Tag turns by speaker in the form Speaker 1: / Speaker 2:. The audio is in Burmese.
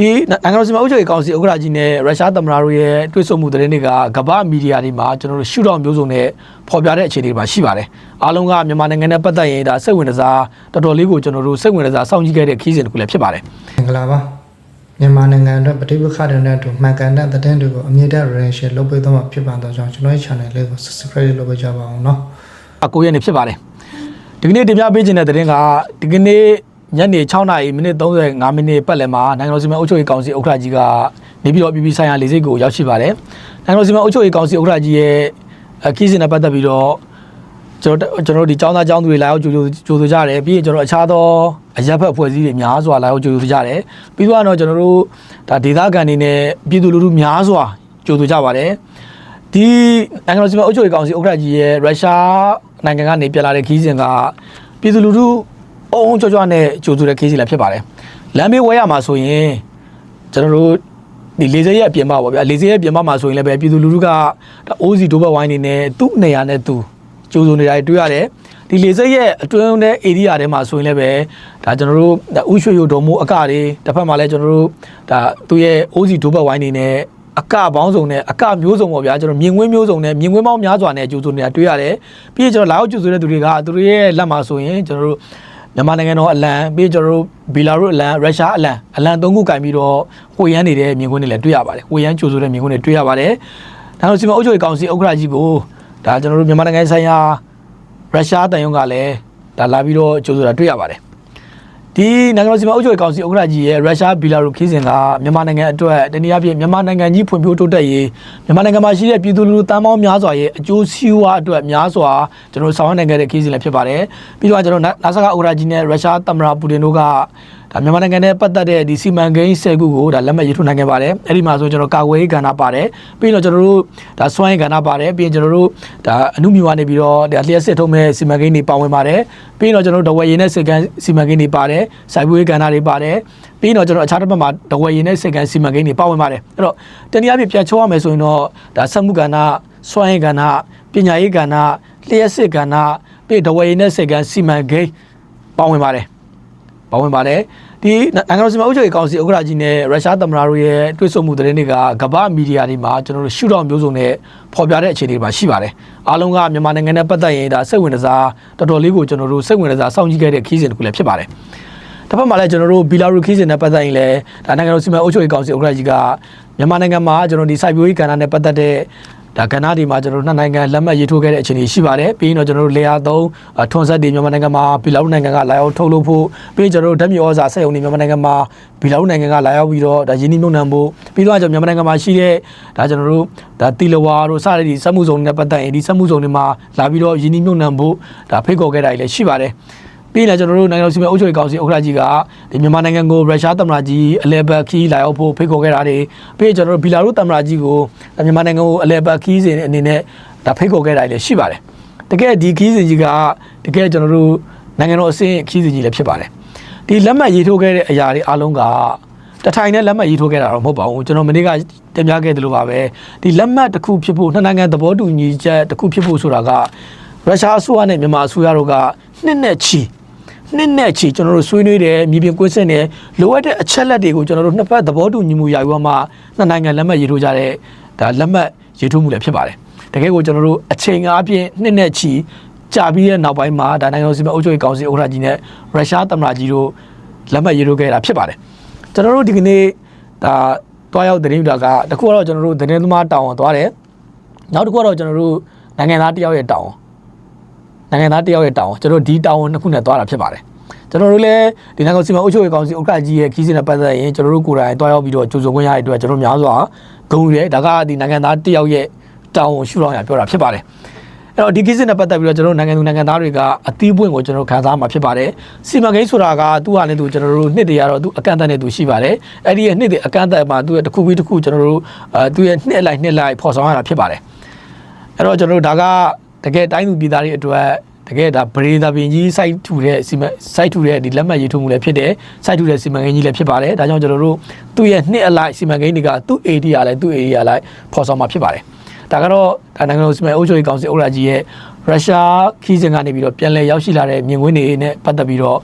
Speaker 1: ဒီနိုင်ငံတော်စီမံအုပ်ချုပ်ရေးကောင်စီဥက္ကဋ္ဌကြီးနဲ့ရုရှားသမ္မတတို့ရဲ့တွေ့ဆုံမှုသတင်းတွေကကမ္ဘာမီဒီယာတွေမှာကျွန်တော်တို့ရှုထောင့်မျိုးစုံနဲ့ဖော်ပြတဲ့အခြေအနေတွေမှာရှိပါတယ်။အားလုံးကမြန်မာနိုင်ငံနဲ့ပတ်သက်ရင်ဒါစိတ်ဝင်စားတော်တော်လေးကိုကျွန်တော်တို့စိတ်ဝင်စားစောင့်ကြည့်ခဲ့တဲ့ခီးစဉ်တစ်ခုလည်းဖြစ်ပါတယ်။
Speaker 2: မင်္ဂလာပါ။မြန်မာနိုင်ငံအတွက်ပဋိပက္ခတွေနဲ့အတူမှန်ကန်တဲ့သတင်းတွေကိုအမြင့်တဲ့ relation လုပ်ပေးသွားမှာဖြစ်ပါတော့ကြောင့်ကျွန်တော်ရဲ့ channel လေးကို subscribe လုပ်ပေးကြပါအောင်နော်။
Speaker 1: အကူရဲ့နေဖြစ်ပါတယ်။ဒီကနေ့တင်ပြပေးခြင်းတဲ့သတင်းကဒီကနေ့ ညနေ6နာရီမိနစ်35မိနစ်ပတ်လည်မှာနိုင်ငံတော်စီမံအုပ်ချုပ်ရေးကောင်စီဥက္ကဋ္ဌကြီးကနေပြီးတော့ပြည်ပဆိုင်ရာလေဆိပ်ကိုရောက်ရှိပါတယ်နိုင်ငံတော်စီမံအုပ်ချုပ်ရေးကောင်စီဥက္ကဋ္ဌကြီးရဲ့အခီးစဉ်နဲ့ပတ်သက်ပြီးတော့ကျွန်တော်ကျွန်တော်တို့ဒီចောင်းသားចောင်းသူတွေလာရောက်ကြိုကြိုကြိုဆိုကြတယ်ပြီးရင်ကျွန်တော်အခြားသောအရက်ဖက်အဖွဲ့အစည်းတွေများစွာလာရောက်ကြိုဆိုကြတယ်ပြီးတော့ကျွန်တော်တို့ဒါဒေသခံတွေနဲ့ပြည်သူလူထုများစွာကြိုဆိုကြပါတယ်ဒီနိုင်ငံတော်စီမံအုပ်ချုပ်ရေးကောင်စီဥက္ကဋ္ဌကြီးရဲ့ရုရှားနိုင်ငံကနေပြန်လာတဲ့ခီးစဉ်ကပြည်သူလူထု အုံအုံကြွကြွနဲ့ကြိုဆိုတဲ့ခီးစဉ်လည်းဖြစ်ပါတယ်။လမ်းမေးဝဲရမှာဆိုရင်ကျွန်တော်တို့ဒီလေဆိပ်ရဲ့အပြင်မှာပေါ့ဗျာလေဆိပ်ရဲ့အပြင်မှာမှာဆိုရင်လည်းပဲပြည်သူလူထုကဒါအိုးစီဒိုဘက်ဝိုင်းနေနဲ့သူ့နေရာနဲ့သူကြိုဆိုနေတာတွေတွေ့ရတယ်။ဒီလေဆိပ်ရဲ့အတွင်းတဲ့ area ထဲမှာဆိုရင်လည်းပဲဒါကျွန်တော်တို့ဒါဥရွှေရုံတော်မူအကတွေတစ်ဖက်မှာလည်းကျွန်တော်တို့ဒါသူ့ရဲ့အိုးစီဒိုဘက်ဝိုင်းနေနဲ့အကပေါင်းစုံနဲ့အကမျိုးစုံပေါ့ဗျာကျွန်တော်မြင်ကွင်းမျိုးစုံနဲ့မြင်ကွင်းပေါင်းများစွာနဲ့ကြိုးစိုးနေတာတွေ့ရတယ်ပြီးရင်ကျွန်တော်လာရောက်ကြိုးစိုးတဲ့သူတွေကသူတို့ရဲ့လက်မှာဆိုရင်ကျွန်တော်တို့ မြန်မာနိုင်ငံတော်အလံပြီးရင်ကျွန်တော်တို့ဘီလာရုစ်အလံရုရှားအလံအလံသုံးခုကင်ပြီးတော့ဝှေ့ရမ်းနေတဲ့မြင်ကွင်းတွေလည်းတွေ့ရပါတယ်ဝှေ့ရမ်းကြိုးစိုးတဲ့မြင်ကွင်းတွေတွေ့ရပါတယ်ဒါတော့စီမံအုပ်ချုပ်ရေးကောင်စီဥက္ကဋ္ဌကြီးကိုဒါကျွန်တော်တို့မြန်မာနိုင်ငံဆိုင်ရာရုရှားတန်ယုံကလည်းဒါလာပြီးတော့ကြိုးဆိုတာတွေ့ရပါတယ် ဒီနိုင်ငံတော်စီမံအုပ်ချုပ်ရေးကောင်စီဥက္ကဋ္ဌကြီးရဲ့ရုရှားဘီလာရုခီးစဉ်ကမြန်မာနိုင်ငံအတွက်တနည်းအားဖြင့်မြန်မာနိုင်ငံကြီးဖွံ့ဖြိုးတိုးတက်ရေးမြန်မာနိုင်ငံမှာရှိတဲ့ပြည်သူလူထုတန်းပေါင်းများစွာရဲ့အကျိုးစီးပွားအတွက်များစွာကျွန်တော်တို့ဆောင်ရွက်နိုင်ခဲ့တဲ့ခီးစဉ်လည်းဖြစ်ပါတယ်ပြီးတော့ကျွန်တော်နာဆာကဥက္ကဋ္ဌကြီးနဲ့ရုရှားသမ္မတပူတင်တို့က ဒါမြန်မာနိုင်ငံနဲ့ပတ်သက်တဲ့ဒီစီမံကိန်း10ခုကိုဒါလက်မှတ်ရေးထိုးနိုင်ခဲ့ပါတယ်အဲ့ဒီမှာဆိုကျွန်တော်ကာကွယ်ရေးကဏ္ဍပါတယ်ပြီးတော့ကျွန်တော်တို့ဒါစွမ်းရေးကဏ္ဍပါတယ်ပြီးရင်ကျွန်တော်တို့ဒါအမှုမြူကနေပြီးတော့ဒါလျှက်စစ်ထုံးမဲ့စီမံကိန်းတွေပါဝင်ပါတယ်ပြီးတော့ကျွန်တော်တို့ဒဝယ်ရင်းနဲ့စစ်ကန်စီမံကိန်းတွေပါတယ်စိုက်ပျိုးရေးကဏ္ဍတွေပါတယ်ပြီးတော့ကျွန်တော်အခြားတစ်ပတ်မှာဒဝယ်ရင်းနဲ့စစ်ကန်စီမံကိန်းတွေပါဝင်ပါတယ်အဲ့တော့တနည်းအားဖြင့်ပြန်ချိုးရမယ်ဆိုရင်တော့ဒါစက်မှုကဏ္ဍစွမ်းရေးကဏ္ဍပညာရေးကဏ္ဍလျှက်စစ်ကဏ္ဍပြီးဒဝယ်ရင်းနဲ့စစ်ကန်စီမံကိန်းပါဝင်ပါတယ်ပါဝင်ပါတယ် ဒီနိုင်ငံတော်စီမံအုပ်ချုပ်ရေးကောင်စီဥက္ကဋ္ဌကြီးနဲ့ရုရှားသမ္မတတို့ရဲ့တွေ့ဆုံမှုသတင်းတွေကကမ္ဘာမီဒီယာတွေမှာကျွန်တော်တို့ရှုထောင့်မျိုးစုံနဲ့ဖော်ပြတဲ့အခြေအနေတွေမှာရှိပါတယ်အားလုံးကမြန်မာနိုင်ငံနဲ့ပတ်သက်ရင်ဒါစိတ်ဝင်စားတော်တော်လေးကိုကျွန်တော်တို့စိတ်ဝင်စားစောင့်ကြည့်ခဲ့တဲ့ခီးစဉ်တစ်ခုလည်းဖြစ်ပါတယ်တစ်ဖက်မှာလည်းကျွန်တော်တို့ဘီလာရူခီးစဉ်နဲ့ပတ်သက်ရင်လည်းဒါနိုင်ငံတော်စီမံအုပ်ချုပ်ရေးကောင်စီဥက္ကဋ္ဌကြီးကမြန်မာနိုင်ငံမှာကျွန်တော်ဒီစိုက်ပျိုးရေးကဏ္ဍနဲ့ပတ်သက်တဲ့ ဒါကဏ္ဍဒီမှာကျွန်တော်တို့နှစ်နိုင်ငံလက်မှတ်ရေးထိုးခဲ့တဲ့အခြေအနေရှိပါတယ်ပြီးရင်တော့ကျွန်တော်တို့လေယာသုံးအထွန်ဆက်တွေမြန်မာနိုင်ငံမှာဘီလာရုနိုင်ငံကလာရောက်ထုတ်လုပ်ဖို့ပြီးရင်ကျွန်တော်တို့ဓာတ်မြေဩဇာစက်ရုံတွေမြန်မာနိုင်ငံမှာဘီလာရုနိုင်ငံကလာရောက်ပြီးတော့ဒါရင်းနှီးမြှုပ်နှံဖို့ပြီးတော့ကျွန်တော်မြန်မာနိုင်ငံမှာရှိတဲ့ဒါကျွန်တော်တို့ဒါတီလဝါတို့စတဲ့ဒီစက်မှုဇုံတွေနဲ့ပတ်သက်ရင်ဒီစက်မှုဇုံတွေမှာလာပြီးတော့ရင်းနှီးမြှုပ်နှံဖို့ဒါဖိတ်ခေါ်ခဲ့တာတွေလည်းရှိပါတယ် ပြီးရင်လည်းကျွန်တော်တို့နိုင်ငံတော်စီမံအုပ်ချုပ်ရေးကောင်စီဥက္ကဋ္ဌကြီးကဒီမြန်မာနိုင်ငံကိုရုရှားသမ္မတကြီးအလဲဘတ်ခီးလာရောက်ဖို့ဖိတ်ခေါ်ခဲ့တာတွေပြီးရင်ကျွန်တော်တို့ဘီလာရုသမ္မတကြီးကိုမြန်မာနိုင်ငံကိုအလဲဘတ်ခီးစဉ်အနေနဲ့ဒါဖိတ်ခေါ်ခဲ့တာတွေလည်းရှိပါတယ်တကယ်ဒီခီးစဉ်ကြီးကတကယ်ကျွန်တော်တို့နိုင်ငံတော်အဆင့်ခီးစဉ်ကြီးလည်းဖြစ်ပါတယ်ဒီလက်မှတ်ရေးထိုးခဲ့တဲ့အရာတွေအားလုံးကတထိုင်နဲ့လက်မှတ်ရေးထိုးခဲ့တာတော့မဟုတ်ပါဘူးကျွန်တော်မနေ့ကတင်ပြခဲ့သလိုပါပဲဒီလက်မှတ်တစ်ခုဖြစ်ဖို့နှစ်နိုင်ငံသဘောတူညီချက်တစ်ခုဖြစ်ဖို့ဆိုတာကရုရှားအစိုးရနဲ့မြန်မာအစိုးရတို့ကနှစ်နဲ့ချီ နှစ်နဲ့ချီကျွန်တော်တို့ဆွေးနွေးတယ်မြေပြင်ကွင်းစစ်တယ်လိုအပ်တဲ့အချက်လက်တွေကိုကျွန်တော်တို့နှစ်ဖက်သဘောတူညီမှုရယူမှနှစ်နိုင်ငံလက်မှတ်ရေးထိုးကြတဲ့ဒါလက်မှတ်ရေးထိုးမှုလည်းဖြစ်ပါတယ်တကယ်ကိုကျွန်တော်တို့အချိန်အားဖြင့်နှစ်နဲ့ချီကြာပြီးတဲ့နောက်ပိုင်းမှာဒါနိုင်ငံတော်စီမံအုပ်ချုပ်ရေးကောင်စီဥက္ကဋ္ဌကြီးနဲ့ရုရှားသမ္မတကြီးတို့လက်မှတ်ရေးထိုးခဲ့တာဖြစ်ပါတယ်ကျွန်တော်တို့ဒီကနေ့ဒါတွားရောက်သတင်းယူတာကတခုကတော့ကျွန်တော်တို့သတင်းသမားတောင်းအောင်သွားတယ်နောက်တစ်ခုကတော့ကျွန်တော်တို့နိုင်ငံသားတယောက်ရဲ့တောင်းအောင် နိုင်ငံသားတယောက်ရဲ့တောင်းကျွန်တော်တို့ဒီတောင်းနှစ်ခုနဲ့သွားတာဖြစ်ပါတယ်ကျွန်တော်တို့လည်းဒီနိုင်ငံစီမံအုပ်ချုပ်ရေးကောင်စီဥက္ကဋ္ဌကြီးရဲ့ခီးစဉ်နဲ့ပတ်သက်ရင်ကျွန်တော်တို့ကိုယ်တိုင်တွားရောက်ပြီးတော့ကြိုဆိုခွင့်ရတဲ့အတွက်ကျွန်တော်များစွာဂုဏ်ယူတယ်ဒါကဒီနိုင်ငံသားတယောက်ရဲ့တောင်းရှုထောင့်ရပြောတာဖြစ်ပါတယ်အဲ့တော့ဒီကိစ္စနဲ့ပတ်သက်ပြီးတော့ကျွန်တော်တို့နိုင်ငံသူနိုင်ငံသားတွေကအသီးပွင့်ကိုကျွန်တော်တို့ခံစားမှာဖြစ်ပါတယ်စီမံကိန်းဆိုတာကသူ့ဟာနဲ့သူကျွန်တော်တို့နှစ်တရတော့သူအကန့်အသတ်နဲ့သူရှိပါတယ်အဲ့ဒီရဲ့နှစ်တည်းအကန့်အသတ်မှာသူရဲ့တစ်ခုပြီးတစ်ခုကျွန်တော်တို့အဲသူရဲ့နှစ်လိုက်နှစ်လိုက်ဖော်ဆောင်ရတာဖြစ်ပါတယ်အဲ့တော့ကျွန်တော်တို့ဒါကတကယ်တိုင်းသူပြည်သားတွေအတွက် တကယ်ဒါဗရေသာပင်ကြီး site ထူတဲ့စီမံ site ထူတဲ့ဒီလက်မှတ်ရေးထိုးမှုလည်းဖြစ်တယ် site ထူတဲ့စီမံကိန်းကြီးလည်းဖြစ်ပါတယ်ဒါကြောင့်ကျွန်တော်တို့သူ့ရဲ့နှစ်အလိုက်စီမံကိန်းတွေကသူ့ area လိုက်သူ့ area လိုက်ဖော်ဆောင်มาဖြစ်ပါတယ်ဒါကတော့ဒါနိုင်ငံတော်စီမံအုပ်ချုပ်ရေးကောင်စီဥက္ကဋ္ဌကြီးရဲ့ရုရှားခီးစဉ်ကနေပြီးတော့ပြန်လည်ရောက်ရှိလာတဲ့မြင်ကွင်းတွေနဲ့ပတ်သက်ပြီးတော့